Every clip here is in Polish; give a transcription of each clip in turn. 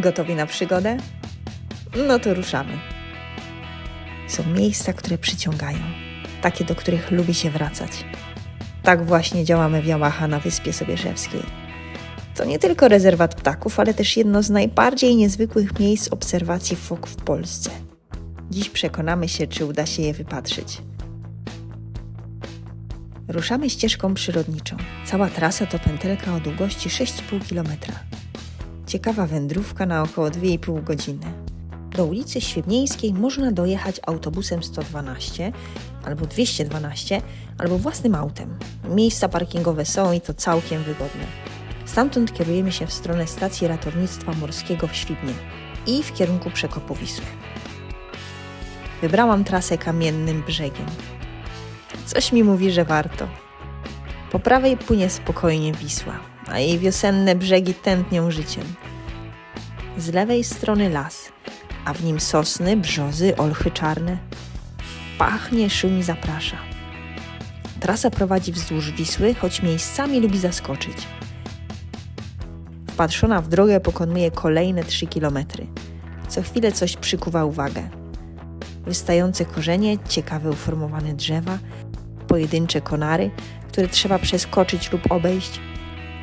Gotowi na przygodę? No to ruszamy. Są miejsca, które przyciągają, takie, do których lubi się wracać. Tak właśnie działamy w Yamaha na Wyspie Sobieszewskiej. To nie tylko rezerwat ptaków, ale też jedno z najbardziej niezwykłych miejsc obserwacji fok w Polsce. Dziś przekonamy się, czy uda się je wypatrzyć. Ruszamy ścieżką przyrodniczą. Cała trasa to pętelka o długości 6,5 km. Ciekawa wędrówka na około 2,5 godziny. Do ulicy Świebnieńskiej można dojechać autobusem 112 albo 212 albo własnym autem. Miejsca parkingowe są i to całkiem wygodne. Stamtąd kierujemy się w stronę stacji ratownictwa morskiego w Świdnie i w kierunku przekopu Wisły. Wybrałam trasę kamiennym brzegiem. Coś mi mówi, że warto. Po prawej płynie spokojnie Wisła, a jej wiosenne brzegi tętnią życiem. Z lewej strony las, a w nim sosny, brzozy, olchy czarne. Pachnie, szumi, zaprasza. Trasa prowadzi wzdłuż Wisły, choć miejscami lubi zaskoczyć. Wpatrzona w drogę pokonuje kolejne 3 kilometry. Co chwilę coś przykuwa uwagę. Wystające korzenie, ciekawe uformowane drzewa, pojedyncze konary, które trzeba przeskoczyć lub obejść.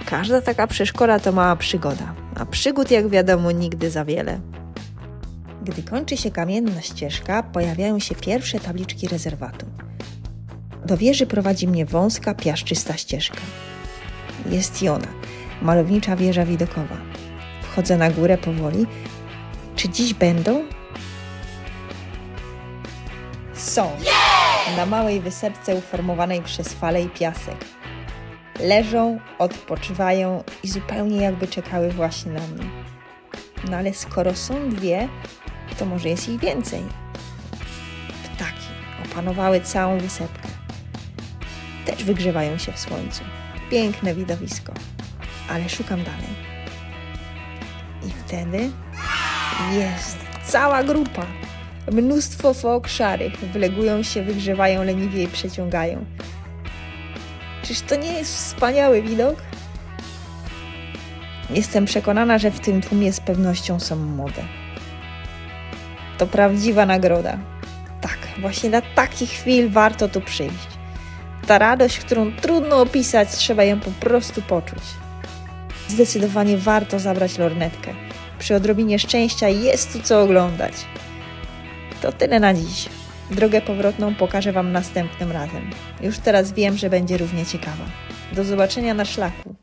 Każda taka przeszkoda to mała przygoda, a przygód, jak wiadomo, nigdy za wiele. Gdy kończy się kamienna ścieżka, pojawiają się pierwsze tabliczki rezerwatu. Do wieży prowadzi mnie wąska, piaszczysta ścieżka. Jest i ona, malownicza wieża widokowa. Wchodzę na górę powoli. Czy dziś będą? Są. Na małej wysepce uformowanej przez fale i piasek. Leżą, odpoczywają i zupełnie jakby czekały właśnie na mnie. No ale skoro są dwie, to może jest ich więcej. Ptaki opanowały całą wysepkę. Też wygrzewają się w słońcu. Piękne widowisko. Ale szukam dalej. I wtedy jest cała grupa. Mnóstwo fok szarych wylegują się, wygrzewają leniwie i przeciągają. Czyż to nie jest wspaniały widok? Jestem przekonana, że w tym tłumie z pewnością są młode. To prawdziwa nagroda. Tak, właśnie na takich chwil warto tu przyjść. Ta radość, którą trudno opisać, trzeba ją po prostu poczuć. Zdecydowanie warto zabrać lornetkę. Przy odrobinie szczęścia jest tu co oglądać. To tyle na dziś. Drogę powrotną pokażę Wam następnym razem. Już teraz wiem, że będzie równie ciekawa. Do zobaczenia na szlaku.